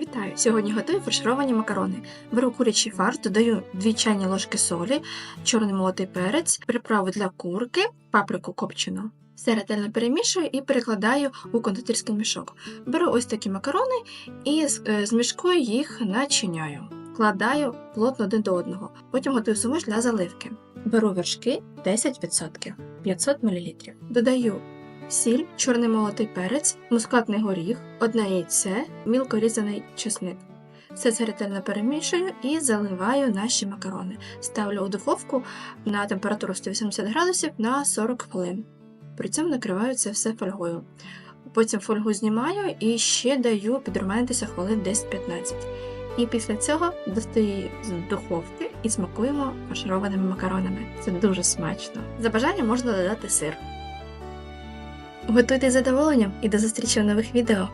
Вітаю! Сьогодні готую фаршировані макарони. Беру курячий фарш, додаю 2 чайні ложки солі, чорний молотий перець, приправу для курки, паприку копчену. Все ретельно перемішую і перекладаю у кондитерський мішок. Беру ось такі макарони і з, е, з мішкою їх начиняю. Кладаю плотно один до одного. Потім готую суміш для заливки. Беру вершки 10% 500 мл. Додаю сіль, чорний молотий перець, мускатний горіх, одне яйце, мілко різаний чесник. Все це ретельно перемішую і заливаю наші макарони. Ставлю у духовку на температуру 180 градусів на 40 хвилин. При цьому накриваю це все фольгою. Потім фольгу знімаю і ще даю підрумянитися хвилин 10-15. І після цього достаю з духовки і смакуємо фаршированими макаронами. Це дуже смачно. За бажанням можна додати сир. Готуйте задоволенням і до зустрічі в нових відео!